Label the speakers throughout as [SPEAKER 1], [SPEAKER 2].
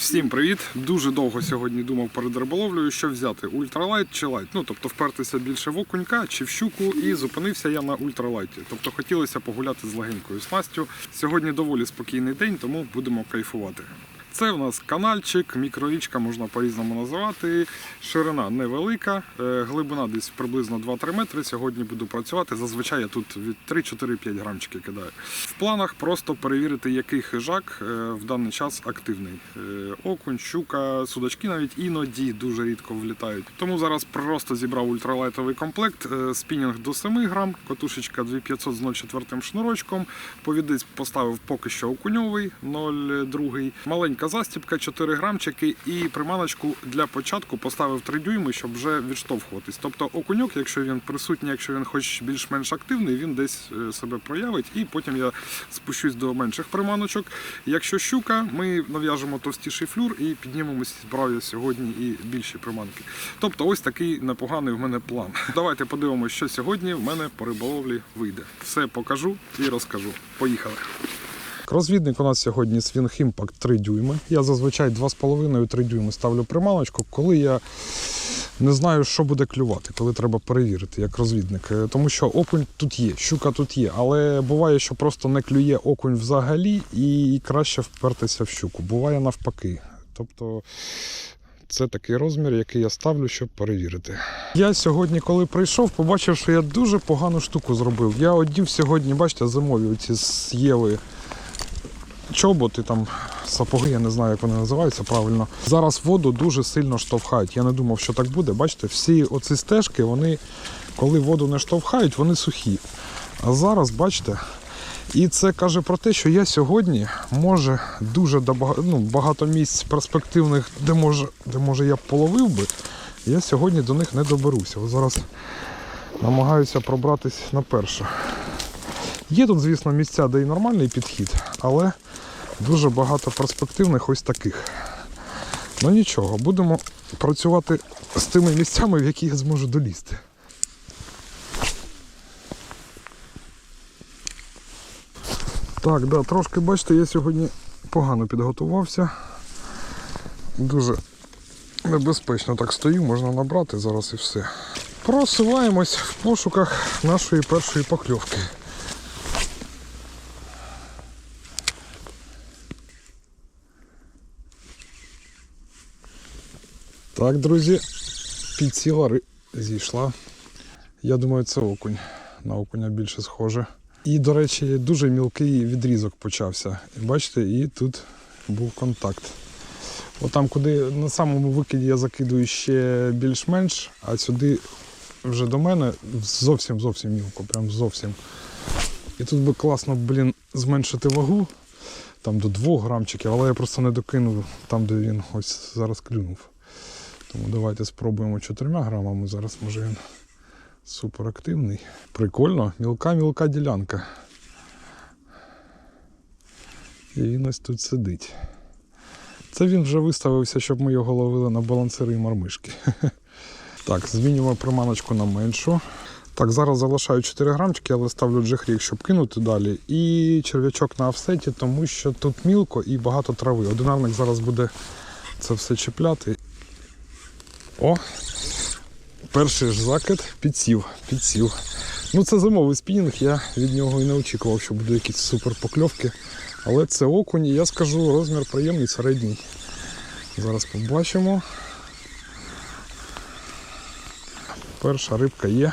[SPEAKER 1] Всім привіт! Дуже довго сьогодні думав перед риболовлею, що взяти ультралайт чи лайт. Ну тобто впертися більше в окунька чи в щуку, і зупинився я на ультралайті. Тобто хотілося погуляти з легенькою снастю. Сьогодні доволі спокійний день, тому будемо кайфувати. Це в нас канальчик, мікрорічка можна по-різному називати. Ширина невелика, е, глибина десь приблизно 2-3 метри. Сьогодні буду працювати. Зазвичай я тут від 3-4-5 грамчики кидаю. В планах просто перевірити, який хижак е, в даний час активний. Е, Окунь, щука, судачки навіть іноді дуже рідко влітають. Тому зараз просто зібрав ультралайтовий комплект. Спінінг до 7 грам, котушечка 2500 з 0,4 шнурочком. Повідець поставив поки що окуньовий 0,2. Маленька застібка, 4 грамчики і приманочку для початку поставив 3 дюйми, щоб вже відштовхуватись. Тобто окуньок, якщо він присутній, якщо він хоч більш-менш активний, він десь е, себе проявить, і потім я спущусь до менших приманочок. Якщо щука, ми нав'яжемо товстіший флюр і піднімемось справді сьогодні і більші приманки. Тобто, ось такий непоганий в мене план. Давайте подивимося, що сьогодні в мене по риболовлі вийде. Все покажу і розкажу. Поїхали. Розвідник у нас сьогодні Swing Impact 3 дюйми. Я зазвичай 2,5-3 дюйми ставлю приманочку, коли я не знаю, що буде клювати, коли треба перевірити як розвідник. Е, Тому що окунь тут є, щука тут є, але буває, що просто не клює окунь взагалі і краще впертися в щуку. Буває навпаки. Тобто це такий розмір, який я ставлю, щоб перевірити. Я сьогодні, коли прийшов, побачив, що я дуже погану штуку зробив. Я одів сьогодні, бачите, зимові оці з Єви чоботи, там сапоги, я не знаю, як вони називаються правильно. Зараз воду дуже сильно штовхають. Я не думав, що так буде. Бачите, всі оці стежки, вони, коли воду не штовхають, вони сухі. А зараз, бачите, і це каже про те, що я сьогодні може дуже ну, багато місць перспективних, де може, де може я половив би, я сьогодні до них не доберуся. От зараз намагаюся пробратись на перше. Є тут, звісно, місця, де і нормальний підхід, але дуже багато перспективних ось таких. Ну нічого, будемо працювати з тими місцями, в які я зможу долізти. Так, да, трошки бачите, я сьогодні погано підготувався. Дуже небезпечно так стою, можна набрати зараз і все. Просуваємось в пошуках нашої першої покльовки. Так, друзі, підсіла ри... зійшла. Я думаю, це окунь. На окуня більше схоже. І, до речі, дуже мілкий відрізок почався. Бачите, і тут був контакт. Отам, куди на самому викиді я закидую ще більш-менш, а сюди вже до мене зовсім зовсім мілко, прям зовсім. І тут би класно, блін, зменшити вагу там до 2 грамчиків, але я просто не докинув там, де він ось зараз клюнув. Тому давайте спробуємо 4 грамами. Зараз може він суперактивний. Прикольно, мілка-мілка ділянка. І він ось тут сидить. Це він вже виставився, щоб ми його ловили на балансири і мармишки. Так, змінюємо приманочку на меншу. Так, зараз залишаю 4 грамчики, але ставлю джихрік, щоб кинути далі. І черв'ячок на офсеті, тому що тут мілко і багато трави. Одинарник зараз буде це все чіпляти. О! Перший ж закид підсів, підсів. Ну це зимовий спінінг, я від нього і не очікував, що будуть якісь супер покльовки. Але це окунь, і я скажу, розмір приємний, середній. Зараз побачимо. Перша рибка є.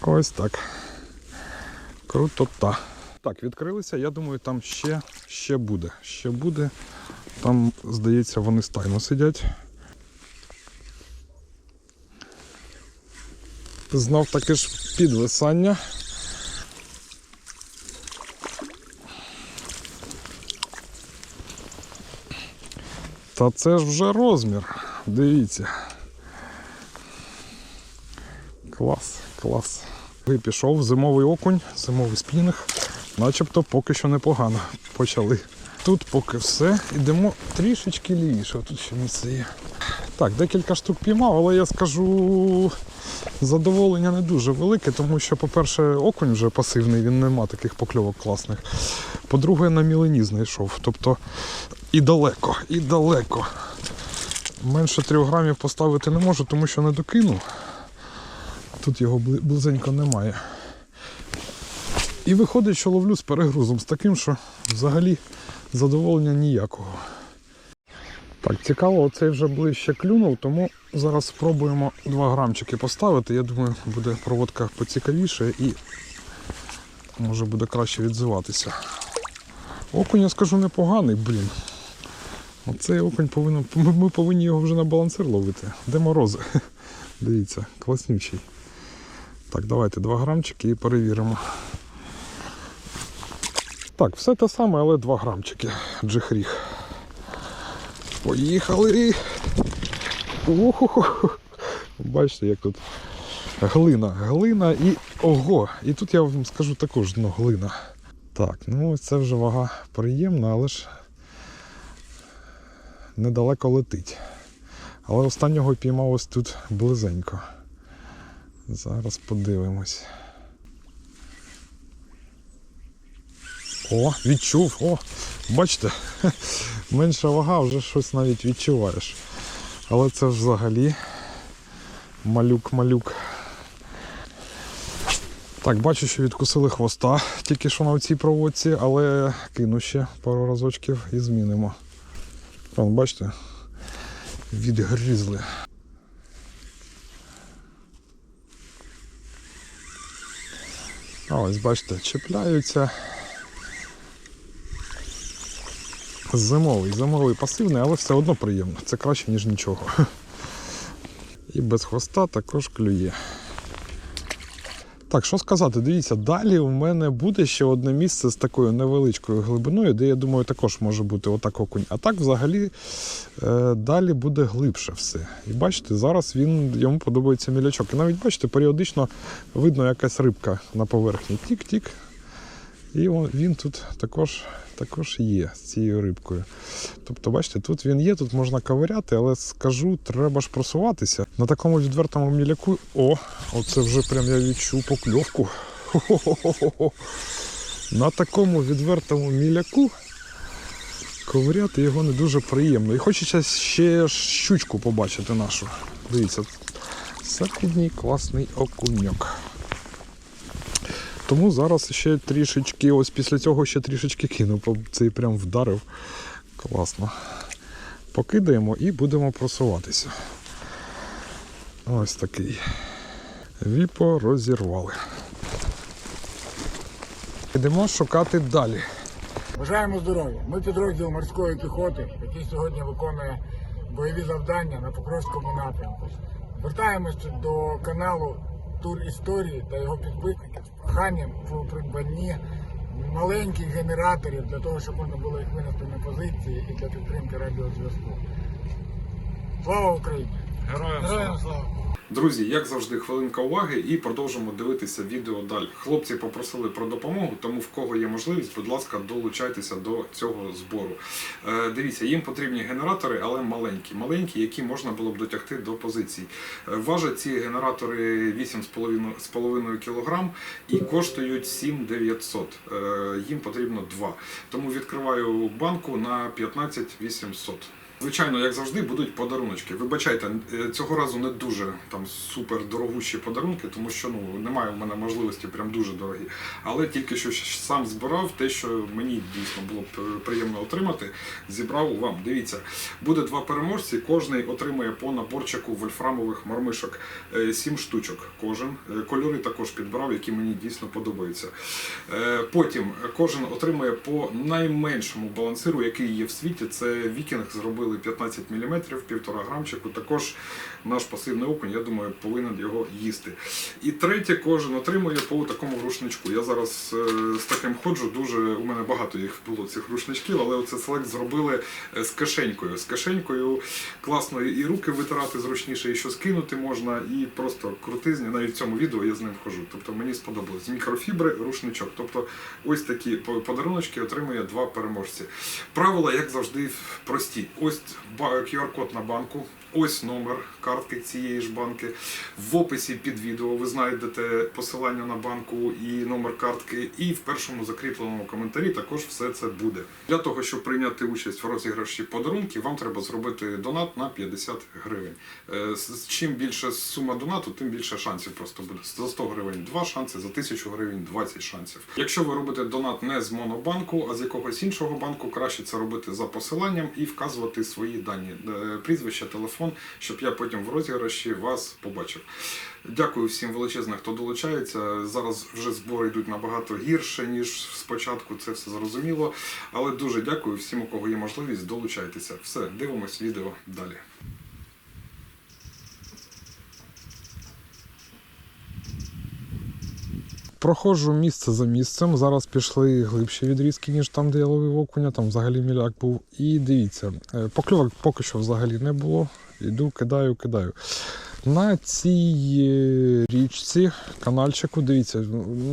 [SPEAKER 1] Ось так. Крутота. Так, відкрилися, я думаю, там ще, ще буде. Ще буде. Там, здається, вони стайно сидять. Знов таки ж підвисання. Та це ж вже розмір. Дивіться. Клас, клас. І пішов зимовий окунь, зимовий спінінг. Начебто поки що непогано почали. Тут поки все. Йдемо трішечки лівіше. Тут ще місце є. Так, декілька штук піймав, але я скажу, задоволення не дуже велике, тому що, по-перше, окунь вже пасивний, він не має таких покльовок класних. По-друге, на мілені знайшов. Тобто і далеко, і далеко. Менше трьох грамів поставити не можу, тому що не докинув. Тут його бли- близенько немає. І виходить, що ловлю з перегрузом, з таким, що взагалі задоволення ніякого. Так, цікаво, оцей вже ближче клюнув, тому зараз спробуємо 2 грамчики поставити. Я думаю, буде проводка поцікавіше і може буде краще відзиватися. Окунь, я скажу, непоганий, блін. Оцей окунь повинен. Ми ми повинні його вже на балансир ловити. Де морози? Дивіться, класнючий. Так, давайте 2 грамчики і перевіримо. Так, все те саме, але 2 грамчики. Джихріг. Поїхали. Бачите, як тут глина, глина і ого. І тут я вам скажу також ну, глина. Так, ну це вже вага приємна, але ж недалеко летить. Але останнього піймав ось тут близенько. Зараз подивимось. О, відчув, о, бачите, менша вага, вже щось навіть відчуваєш. Але це ж взагалі малюк-малюк. Так, бачу, що відкусили хвоста тільки що на цій проводці, але кину ще пару разочків і змінимо. Вон, бачите, відгрізли. Ось бачите, чіпляються. Зимовий, зимовий пасивний, але все одно приємно. Це краще, ніж нічого. І без хвоста також клює. Так, що сказати, дивіться, далі у мене буде ще одне місце з такою невеличкою глибиною, де я думаю, також може бути отак окунь. А так взагалі е, далі буде глибше все. І бачите, зараз він йому подобається мілячок. І навіть бачите, періодично видно якась рибка на поверхні. Тік-тік. І він тут також, також є з цією рибкою. Тобто, бачите, тут він є, тут можна ковиряти, але скажу, треба ж просуватися. На такому відвертому міляку. О, оце вже прям я відчув покльовку. Хо-хо-хо-хо-хо. На такому відвертому міляку ковиряти його не дуже приємно. І хочеться ще щучку побачити нашу. Дивіться, середній класний окуньок. Тому зараз ще трішечки, ось після цього ще трішечки кину, цей прям вдарив. Класно. Покидаємо і будемо просуватися. Ось такий. Віпо розірвали. Йдемо шукати далі.
[SPEAKER 2] Бажаємо здоров'я. Ми підрозділ морської піхоти, який сьогодні виконує бойові завдання на Покровському напрямку. Звертаємося до каналу Тур Історії та його підписників з проханням про придбанні маленьких генераторів для того, щоб можна було їх винести на позиції і для підтримки радіозв'язку. Слава Україні! Героям слава!
[SPEAKER 1] Друзі, як завжди, хвилинка уваги і продовжимо дивитися відео далі. Хлопці попросили про допомогу, тому в кого є можливість, будь ласка, долучайтеся до цього збору. Е, дивіться, їм потрібні генератори, але маленькі, маленькі, які можна було б дотягти до позицій. Е, важать ці генератори 8,5 кг і коштують 7900. Е, їм потрібно два. Тому відкриваю банку на 15 800. Звичайно, як завжди, будуть подаруночки. Вибачайте, е, цього разу не дуже там супер дорогущі подарунки, тому що ну немає в мене можливості прям дуже дорогі. Але тільки що сам збирав те, що мені дійсно було е, приємно отримати, зібрав вам. Дивіться, буде два переможці. Кожний отримує по наборчику вольфрамових мармишок. Е, Сім штучок. Кожен кольори також підбирав, які мені дійсно подобаються. Потім кожен отримує по найменшому балансиру, який є в світі. Це вікінг зробили 15 мм, півтора грамчику. Також наш пасивний окунь, я думаю, повинен його їсти. І третє, кожен отримує по такому рушничку. Я зараз е, з таким ходжу, дуже у мене багато їх було цих рушничків, але оце селект зробили е, з кишенькою. З кишенькою класно і руки витирати зручніше, і що скинути можна, і просто крутизні. Навіть в цьому відео я з ним хожу. Тобто мені сподобалось. Мікрофібри рушничок. Тобто ось такі по- подаруночки отримує два переможці. Правила, як завжди, прості. Ось QR-код на банку. Ось номер картки цієї ж банки. В описі під відео ви знайдете посилання на банку і номер картки. І в першому закріпленому коментарі також все це буде. Для того, щоб прийняти участь в розіграші подарунків, вам треба зробити донат на 50 гривень. Е, Чим більше сума донату, тим більше шансів просто буде. За 100 гривень 2 шанси, за 1000 гривень 20 шансів. Якщо ви робите донат не з монобанку, а з якогось іншого банку, краще це робити за посиланням і вказувати свої дані, е, прізвище, телефон, щоб я потім в розіграші вас побачив. Дякую всім величезно, хто долучається. Зараз вже збори йдуть набагато гірше, ніж спочатку, це все зрозуміло. Але дуже дякую всім, у кого є можливість, долучайтеся. Все, дивимось відео далі. Проходжу місце за місцем. Зараз пішли глибші відрізки, ніж там, де я ловив окуня, там взагалі міляк був. І дивіться, е, покльовок поки що взагалі не було. Іду, кидаю, кидаю. На цій е, річці, канальчику, дивіться,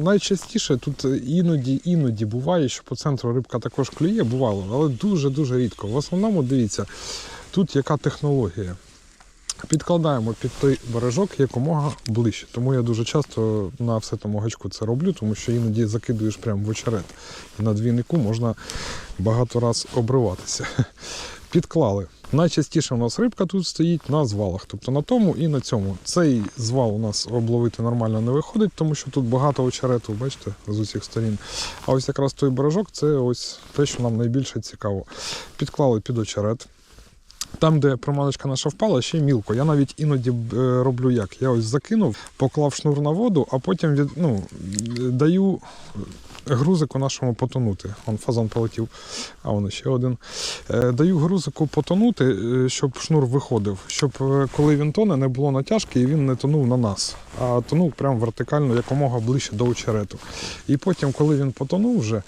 [SPEAKER 1] найчастіше тут іноді, іноді буває, що по центру рибка також клює, бувало, але дуже-дуже рідко. В основному дивіться, тут яка технологія. Підкладаємо під той бережок якомога ближче. Тому я дуже часто на все тому гачку це роблю, тому що іноді закидуєш прямо в очерет. І на двійнику можна багато раз обриватися. Підклали. Найчастіше у нас рибка тут стоїть на звалах, тобто на тому і на цьому. Цей звал у нас обловити нормально не виходить, тому що тут багато очерету, бачите, з усіх сторін. А ось якраз той бережок це ось те, що нам найбільше цікаво. Підклали під очерет. Там, де приманочка наша впала, ще мілко. Я навіть іноді е, роблю як. Я ось закинув, поклав шнур на воду, а потім від, ну, даю грузику нашому потонути. Он фазан полетів, а вон ще один. Е, Даю грузику потонути, е, щоб шнур виходив, щоб е, коли він тоне, не було натяжки і він не тонув на нас, а тонув прямо вертикально якомога ближче до очерету. І потім, коли він потонув вже,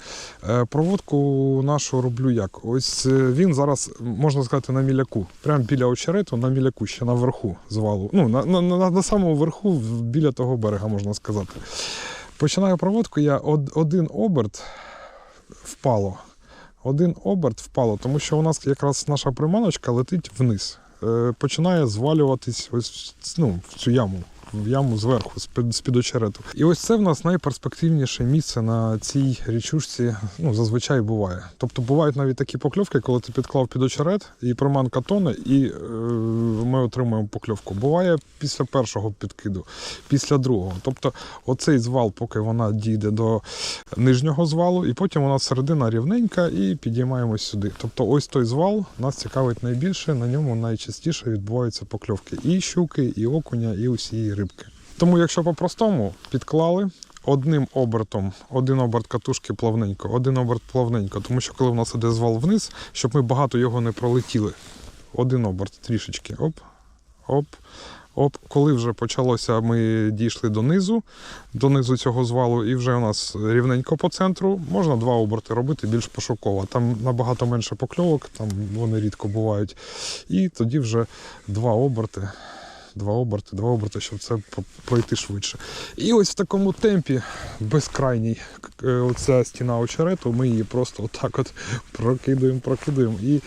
[SPEAKER 1] проводку нашу роблю як. Ось він зараз, можна сказати, на міляку. Прямо біля очерету, на міляку, ще наверху звалу. Ну, на, на, на, на самому верху, біля того берега, можна сказати. Починаю проводку, я од, один оберт впало. Один оберт впало, тому що у нас якраз наша приманочка летить вниз. Е, починає звалюватись ось ну, в цю яму. В яму зверху, з-під, з-під очерету. І ось це в нас найперспективніше місце на цій річушці. Ну, зазвичай буває. Тобто бувають навіть такі покльовки, коли ти підклав під очерет, і приманка тоне, і е, ми отримуємо покльовку. Буває після першого підкиду, після другого. Тобто, оцей звал, поки вона дійде до нижнього звалу, і потім у нас середина рівненька, і підіймаємось сюди. Тобто, ось той звал нас цікавить найбільше, на ньому найчастіше відбуваються покльовки. І щуки, і окуня, і усієї рибки. Тому, якщо по-простому, підклали. Одним обертом, один оберт катушки плавненько, один оберт плавненько, тому що коли в нас іде звал вниз, щоб ми багато його не пролетіли. Один оберт трішечки. Оп, оп, оп. Коли вже почалося, ми дійшли донизу, донизу цього звалу, і вже у нас рівненько по центру. Можна два оберти робити більш пошуково. Там набагато менше покльовок, там вони рідко бувають. І тоді вже два оберти. Два оберти, два оберти, щоб це пройти швидше. І ось в такому темпі безкрайній е, оця стіна очерету, ми її просто отак от прокидуємо, прокидуємо і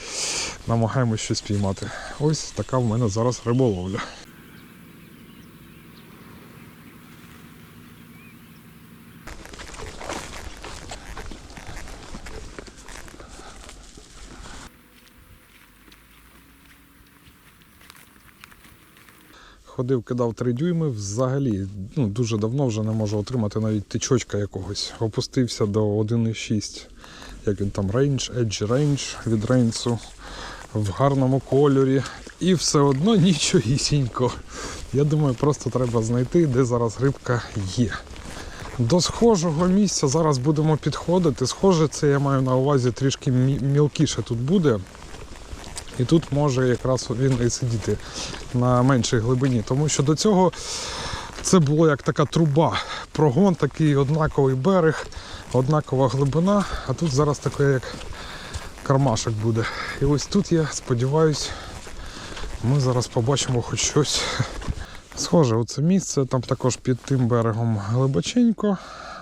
[SPEAKER 1] намагаємося щось піймати. Ось така в мене зараз риболовля. Ходив, кидав 3 дюйми. Взагалі, ну, дуже давно вже не можу отримати навіть тичочка якогось. Опустився до 1,6. Як він там рейндж, Edge Range від рейнсу в гарному кольорі. І все одно нічогісінько. Я думаю, просто треба знайти, де зараз рибка є. До схожого місця зараз будемо підходити. Схоже, це я маю на увазі трішки мілкіше тут буде. І тут може якраз він і сидіти на меншій глибині. Тому що до цього це було як така труба. Прогон, такий однаковий берег, однакова глибина, а тут зараз таке як кармашок буде. І ось тут я сподіваюся, ми зараз побачимо хоч щось. Схоже, оце місце, там також під тим берегом глибоченько,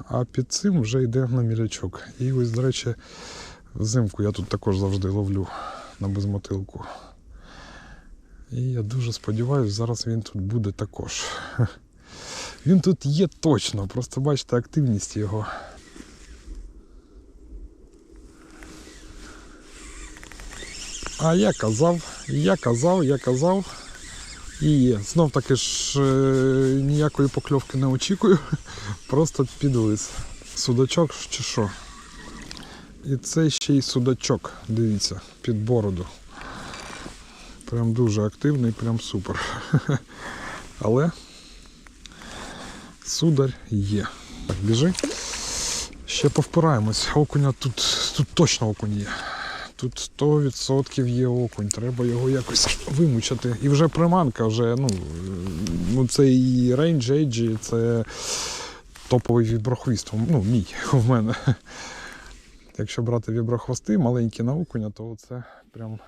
[SPEAKER 1] а під цим вже йде на мілячок. І ось, до речі, взимку я тут також завжди ловлю на безмотилку. І я дуже сподіваюся, зараз він тут буде також. Він тут є точно, просто бачите активність його. А я казав, я казав, я казав. І є. Знов таки ж е, ніякої покльовки не очікую. Просто підвис. Судачок чи що? І це ще й судачок, дивіться, під бороду. Прям дуже активний, прям супер. Але сударь є. Так, біжи. Ще повпираємось. Окуня тут, тут точно окунь є. Тут 100% є окунь, треба його якось вимучити. І вже приманка, вже, ну, ну це і рейндж Edge, це топовий віброхвіст. Ну, мій в мене. Якщо брати віброхвости, маленькі на окуня, то це прям,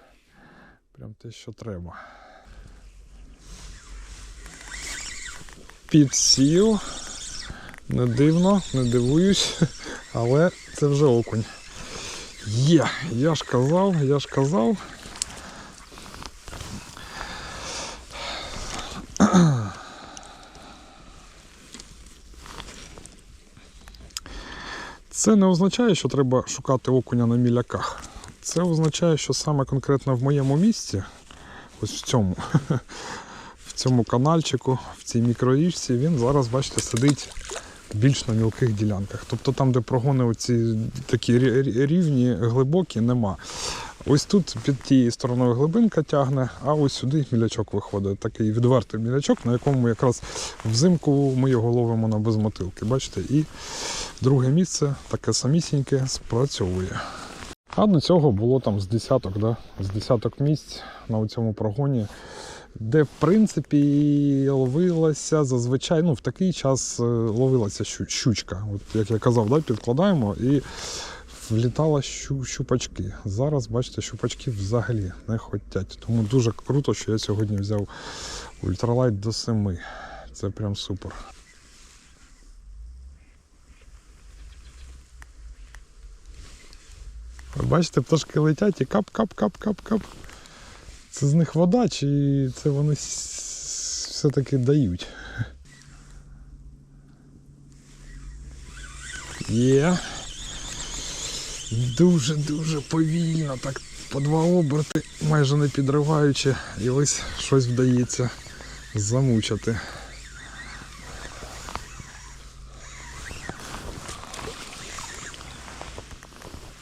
[SPEAKER 1] прям те, що треба. Підсів. Не дивно, не дивуюсь, але це вже окунь. Є, я ж казав, я ж казав. Це не означає, що треба шукати окуня на міляках. Це означає, що саме конкретно в моєму місці, ось в цьому, в цьому канальчику, в цій мікрорічці, він зараз, бачите, сидить більш на мілких ділянках. Тобто там, де прогони оці такі рі- рі- рівні, глибокі, нема. Ось тут під тією стороною глибинка тягне, а ось сюди мілячок виходить. Такий відвертий мілячок, на якому якраз взимку ми його ловимо на безмотилки. Бачите? І друге місце таке самісіньке спрацьовує. А до цього було там з десяток, да? з десяток місць на цьому прогоні, де в принципі ловилася зазвичай, ну в такий час е, ловилася щучка. От, як я казав, да? підкладаємо і влітала щу, щупачки. Зараз, бачите, щупачки взагалі не хотять. Тому дуже круто, що я сьогодні взяв ультралайт до 7. Це прям супер. Бачите, пташки летять і кап-кап-кап-кап-кап. Це з них вода, чи це вони все-таки дають? Є. Дуже-дуже повільно, так по два оберти, майже не підриваючи, і ось щось вдається замучити.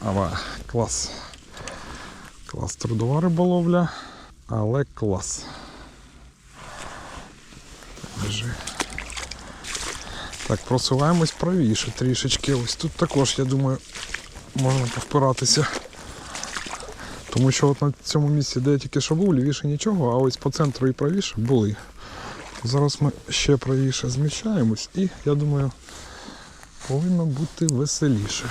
[SPEAKER 1] Ава, клас. Клас трудова риболовля, але клас. Так, просуваємось правіше трішечки. Ось тут також, я думаю, можна повпиратися. Тому що от на цьому місці, де я тільки що був, лівіше нічого, а ось по центру і правіше були. Зараз ми ще правіше зміщаємось і я думаю, повинно бути веселіше.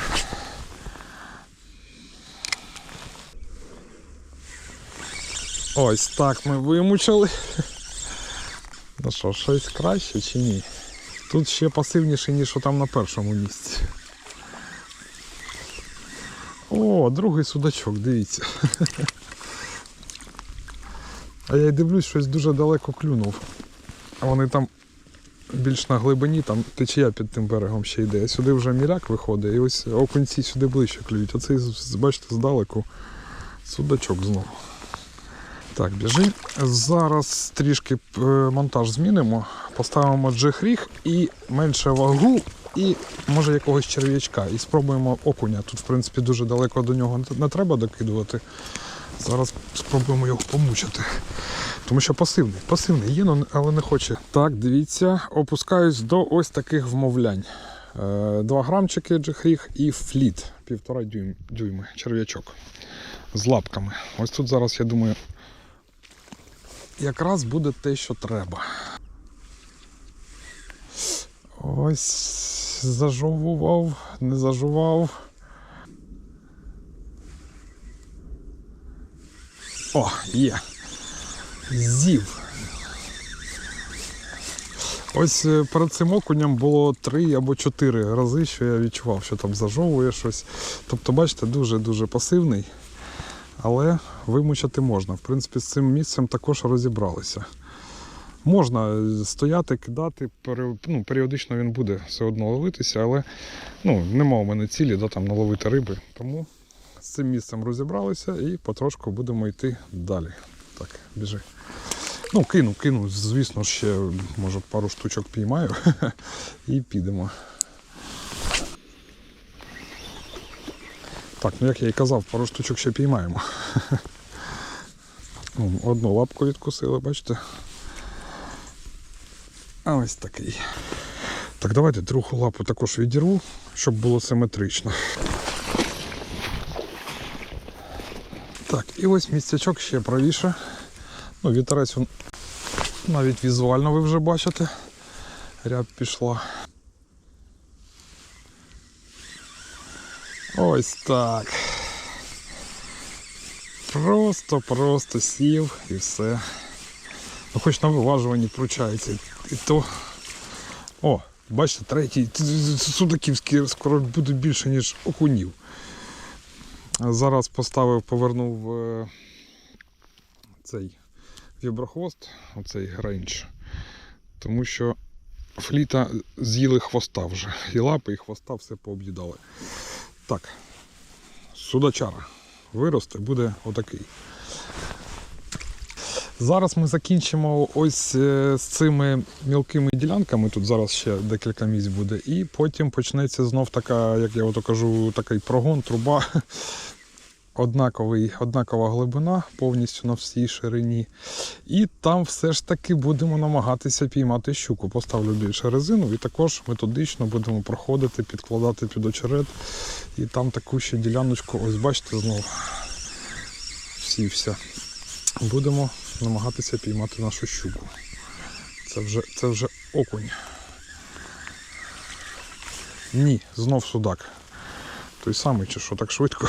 [SPEAKER 1] Ось так ми вимучили. Ну що, щось краще чи ні? Тут ще пасивніше, ніж там на першому місці. О, другий судачок, дивіться. А я й дивлюсь, щось дуже далеко клюнув. Вони там більш на глибині, там течія під тим берегом ще йде. Сюди вже міляк виходить, і ось окунці сюди ближче клюють. Оцей, бачите, здалеку судачок знову. Так, біжи. Зараз трішки е, монтаж змінимо. Поставимо джихріг і менше вагу, і може якогось черв'ячка. І спробуємо окуня. Тут, в принципі, дуже далеко до нього не- треба докидувати. Зараз спробуємо його помучити. Тому що пасивний. Пасивний є, але не хоче. Так, дивіться, опускаюсь до ось таких вмовлянь. Е, Два грамчики джихріг і фліт. Півтора дюйм, дюйми, черв'ячок. З лапками. Ось тут зараз, я думаю, якраз буде те, що треба. Ось зажовував, не зажував. О, є. Зів. Ось е, перед цим окунем було три або чотири рази, що я відчував, що там зажовує щось. Тобто, бачите, дуже-дуже пасивний, але вимучати можна. В принципі, з цим місцем також розібралися. Можна е, стояти, кидати, ну, періодично він буде все одно ловитися, але ну, нема у мене цілі да, там, наловити риби. Тому з цим місцем розібралися і потрошку будемо йти далі. Так, біжи. Ну, кину, кину, звісно, ще може пару штучок піймаю і підемо. Так, ну як я і казав, пару штучок ще піймаємо. Ну, Одну лапку відкусили, бачите? А ось такий. Так, давайте другу лапу також відірву, щоб було симетрично. Так, і ось місцячок ще правіше. Ну, вітерець він навіть візуально ви вже бачите. Ряб пішла. Ось так. Просто-просто сів і все. Ну, хоч на виважуванні пручається. І то. О, бачите, третій. Судаківський скоро буде більше, ніж окунів. Зараз поставив, повернув е, цей віброхвост, оцей рейндж. Тому що фліта з'їли хвоста вже. І лапи, і хвоста все пооб'їдали. Так, судачара виросте, буде отакий. Зараз ми закінчимо ось е, з цими мілкими ділянками. Тут зараз ще декілька місць буде. І потім почнеться знов така, як я ото кажу, такий прогон, труба. Однаковий, однакова глибина повністю на всій ширині. І там все ж таки будемо намагатися піймати щуку. Поставлю більше резину і також методично будемо проходити, підкладати під очерет. І там таку ще діляночку, ось бачите, знову всівся. Будемо намагатися піймати нашу щуку. Це вже, це вже окунь. Ні, знов судак. Той самий чи що так швидко.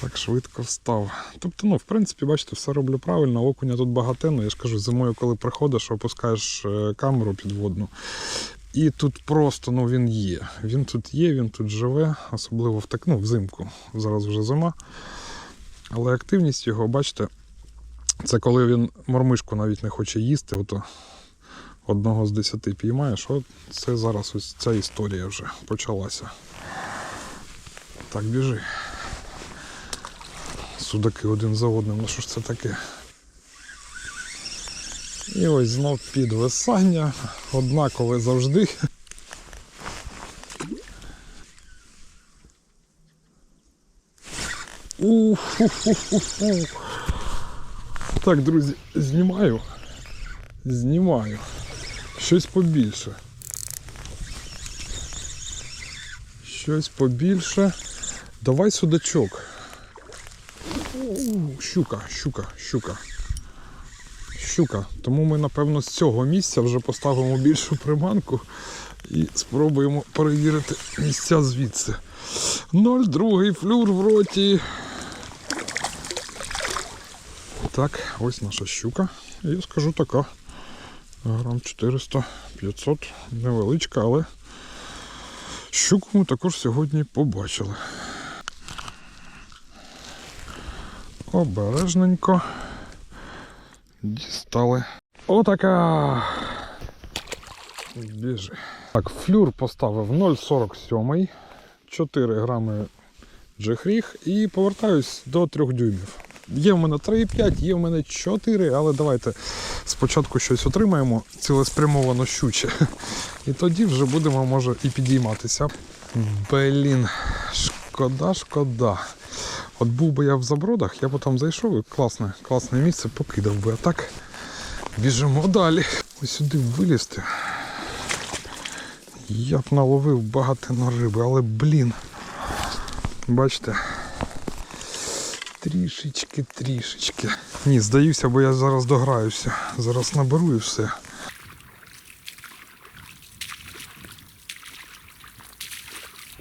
[SPEAKER 1] Так швидко встав. Тобто, ну, в принципі, бачите, все роблю правильно, окуня тут багатенно. Я ж кажу, зимою, коли приходиш, опускаєш е, камеру підводну. І тут просто ну, він є. Він тут є, він тут живе, особливо в так, ну, взимку. Зараз вже зима. Але активність його, бачите, це коли він мормишку навіть не хоче їсти, ото одного з десяти піймаєш, от це зараз ось ця історія вже почалася. Так, біжи. Судаки один за одним, ну що ж це таке? І ось знов підвисання, однакове завжди. У-ху-ху-ху-ху. Так, друзі, знімаю. Знімаю. Щось побільше. Щось побільше. Давай судачок. Щука, щука, щука. Щука. Тому ми, напевно, з цього місця вже поставимо більшу приманку і спробуємо перевірити місця звідси. 0,2 флюр в роті. Так, ось наша щука. Я скажу така. Грам 400-500. Невеличка, але щуку ми також сьогодні побачили. Обережненько. Дістали. Отака. Біжи. Так, флюр поставив 0,47, 4 грами джехріг і повертаюсь до 3 дюймів. Є в мене 3,5, є в мене 4, але давайте спочатку щось отримаємо цілеспрямовано щуче. І тоді вже будемо, може, і підійматися. Блін, шкода, шкода. От був би я в забродах, я б там зайшов і класне, класне місце покидав би. А так біжимо далі. Ось сюди вилізти. Я б наловив багато на риби, але блін. Бачите? Трішечки, трішечки. Ні, здаюся, бо я зараз дограюся. Зараз наберу і все.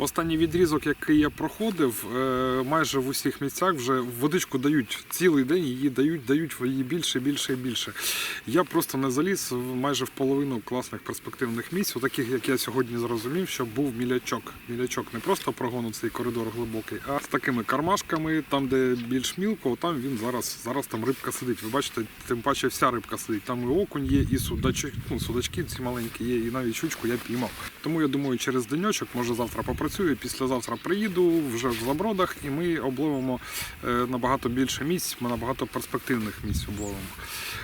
[SPEAKER 1] Останній відрізок, який я проходив, е, майже в усіх місцях вже водичку дають цілий день, її дають, дають її більше, більше і більше. Я просто не заліз майже в половину класних перспективних місць, таких, як я сьогодні зрозумів, що був мілячок. Мілячок не просто прогону цей коридор глибокий, а з такими кармашками, там, де більш мілко, там він зараз, зараз там рибка сидить. Ви бачите, тим паче вся рибка сидить. Там і окунь є, і судачок, ну, судачки ці маленькі є, і навіть щучку я піймав. Тому я думаю, через денечок, може завтра попрацюю, післязавтра приїду вже в забродах, і ми обловимо е, набагато більше місць, набагато перспективних місць обловимо.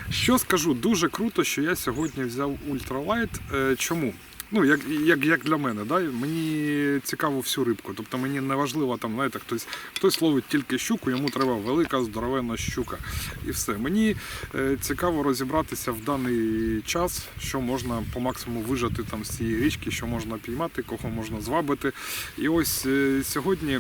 [SPEAKER 1] Що скажу, дуже круто, що я сьогодні взяв ультралайт. Е, Чому? Ну, як, як, як для мене, да? мені цікаво всю рибку. Тобто мені не важливо там, знаєте, хтось, хтось ловить тільки щуку, йому треба велика здоровенна щука. І все. Мені е, цікаво розібратися в даний час, що можна по максимуму вижати там з цієї річки, що можна піймати, кого можна звабити. І ось е, сьогодні.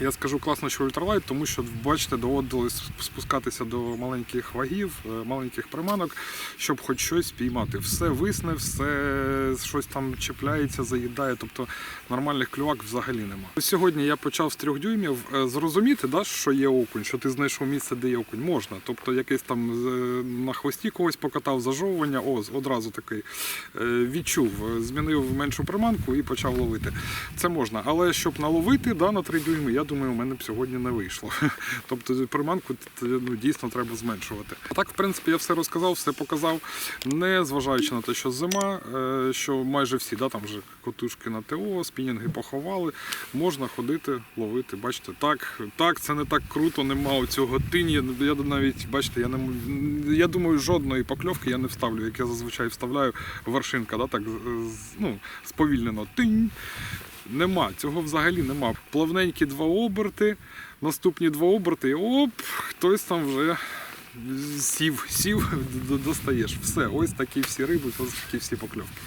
[SPEAKER 1] Я скажу класно, що ультралайт, тому що бачите, доводилось спускатися до маленьких вагів, е, маленьких приманок, щоб хоч щось піймати. Все висне, все щось там чіпляється, заїдає. Тобто нормальних клювак взагалі нема. Сьогодні я почав з трьох дюймів Е, зрозуміти, да, що є окунь, що ти знайшов місце, де є окунь. Можна. Тобто якийсь там е, на хвості когось покатав зажовування, о, одразу такий відчув, змінив меншу приманку і почав ловити. Це можна. Але щоб наловити да, на 3 дюйми, я думаю, у мене б сьогодні не вийшло. Тобто приманку ну, дійсно треба зменшувати. Так, в принципі, я все розказав, все показав, не зважаючи на те, що зима, е, що майже всі, да, там вже котушки на ТО, спінінги поховали, можна ходити, ловити. Бачите, так, так, це не так круто, нема цього тині. Я навіть, бачите, я не я думаю, жодної покльовки я не вставлю, як я зазвичай вставляю вершинка, да, так ну, сповільнено. Тинь. Нема, цього взагалі нема. Плавненькі два оберти, наступні два оберти, і оп, хтось там вже сів, сів, достаєш. Все, ось такі всі риби, ось такі всі покльовки.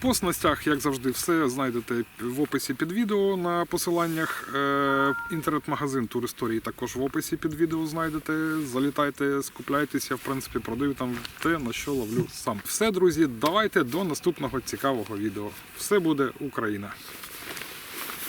[SPEAKER 1] По снастях, як завжди, все знайдете в описі під відео на посиланнях. Е, Інтернет-магазин Тур Історії також в описі під відео знайдете. Залітайте, скупляйтеся, в принципі, продаю там те, на що ловлю сам. Все, друзі, давайте до наступного цікавого відео. Все буде Україна!